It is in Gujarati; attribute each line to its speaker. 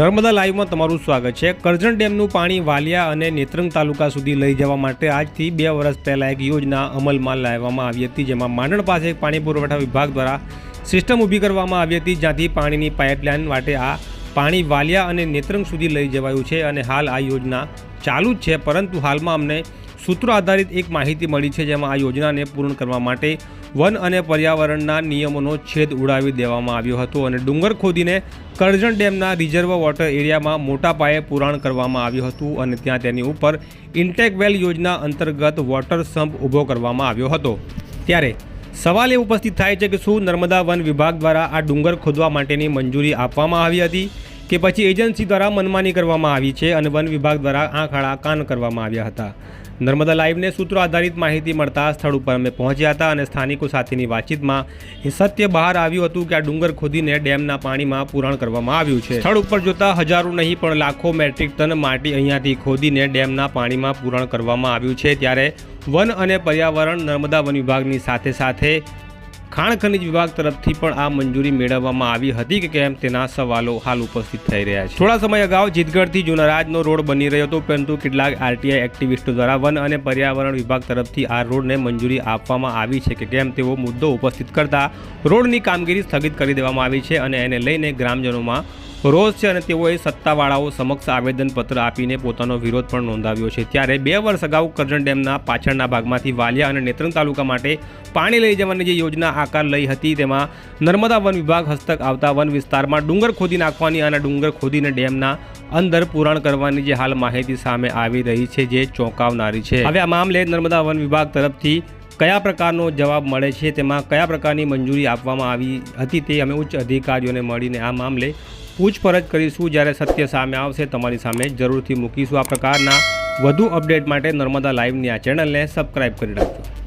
Speaker 1: નર્મદા લાઈવમાં તમારું સ્વાગત છે. કરજણ ડેમનું પાણી વાલિયા અને નેત્રંગ તાલુકા સુધી લઈ જવા માટે આજથી બે વર્ષ પહેલાં એક યોજના અમલમાં લાવવામાં આવી હતી, જેમાં માંડણ પાસે પાણી પુરવઠા વિભાગ દ્વારા સિસ્ટમ ઊભી કરવામાં આવી હતી, જ્યાંથી પાણીની પાઇપલાઇન માટે આ પાણી વાલિયા અને નેત્રંગ સુધી લઈ જવાયું છે અને હાલ આ યોજના ચાલુ જ છે, પરંતુ હાલમાં અમને સૂત્રો આધારિત એક માહિતી મળી છે જેમાં આ યોજનાને પૂર્ણ કરવા માટે વન અને પર્યાવરણના નિયમોનો છેદ ઉડાવી દેવામાં આવ્યો હતો અને ડુંગર ખોદીને કરજણ ડેમના રિઝર્વ વોટર એરિયામાં મોટા પાયે પુરાણ કરવામાં આવ્યું હતું અને ત્યાં તેની ઉપર ઇન્ટેક વેલ યોજના અંતર્ગત વોટર સંપ ઊભો કરવામાં આવ્યો હતો. ત્યારે સવાલ એ ઉપસ્થિત થાય છે કે શું નર્મદા વન વિભાગ દ્વારા આ ડુંગર ખોદવા માટેની મંજૂરી આપવામાં આવી હતી કે પછી એજન્સી દ્વારા મનમાની કરવામાં આવી છે અને વન વિભાગ દ્વારા આંખ આડા કાન કરવામાં આવ્યા હતા? નર્મદા લાઈવને સૂત્રો આધારિત માહિતી મળતા સ્થળ ઉપર અમે પહોંચ્યા હતા અને સ્થાનિકો સાથેની વાતચીતમાં એ સત્ય બહાર આવ્યું હતું કે આ ડુંગર ખોદીને ડેમના પાણીમાં પૂરણ કરવામાં આવ્યું છે. સ્થળ ઉપર જોતા હજારો નહીં, પણ લાખો મેટ્રિક ટન માટી અહીંયાથી ખોદીને ડેમના પાણીમાં પૂરણ કરવામાં આવ્યું છે. ત્યારે વન અને પર્યાવરણ નર્મદા વન વિભાગની સાથે સાથે ખાણ ખનિજ વિભાગ તરફથી પણ આ મંજૂરી મેળવવામાં આવી હતી કે કેમ તેના સવાલો હાલ ઉપસ્થિત થઈ રહ્યા છે. થોડા સમય અગાઉ જીતગઢથી જુનારાજનો રોડ બની રહ્યો હતો, પરંતુ કેટલાક આરટીઆઈ એક્ટિવિસ્ટો દ્વારા વન અને પર્યાવરણ વિભાગ તરફથી આ રોડને મંજૂરી આપવામાં આવી છે કે કેમ તેવો મુદ્દો ઉપસ્થિત કરતા રોડની કામગીરી સ્થગિત કરી દેવામાં આવી છે અને એને લઈને ગ્રામજનોમાં રોષ છે અને તેઓએ સત્તાવાળાઓ સમક્ષ આવેદનપત્ર આપીને પોતાનો વિરોધ પણ નોંધાવ્યો છે. ત્યારે બે વર્ષ અગાઉ કરજણ ડેમના પાછળના ભાગમાંથી વાલિયા અને નેત્રંગ તાલુકા માટે પાણી લઈ જવાની જે યોજના આકાર લઈ હતી, તેમાં નર્મદા વન વિભાગ હસ્તક આવતા વન વિસ્તારમાં ડુંગર ખોદી નાખવાની અને ડુંગર ખોદીને ડેમના અંદર પુરાણ કરવાની જે હાલ માહિતી સામે આવી રહી છે, જે ચોંકાવનારી છે. હવે આ મામલે નર્મદા વન વિભાગ તરફથી કયા પ્રકારનો જવાબ મળે છે, તેમાં કયા પ્રકારની મંજૂરી આપવામાં આવી હતી તે અમે ઉચ્ચ અધિકારીઓને મળીને આ મામલે પૂછપરછ કરીશું જ્યારે સત્ય સામે આવશે, તમારી સામે જરૂરથી મૂકીશું આ પ્રકારના વધુ અપડેટ માટે નર્મદા લાઈવની આ ચેનલને સબસ્ક્રાઈબ કરી રાખજો.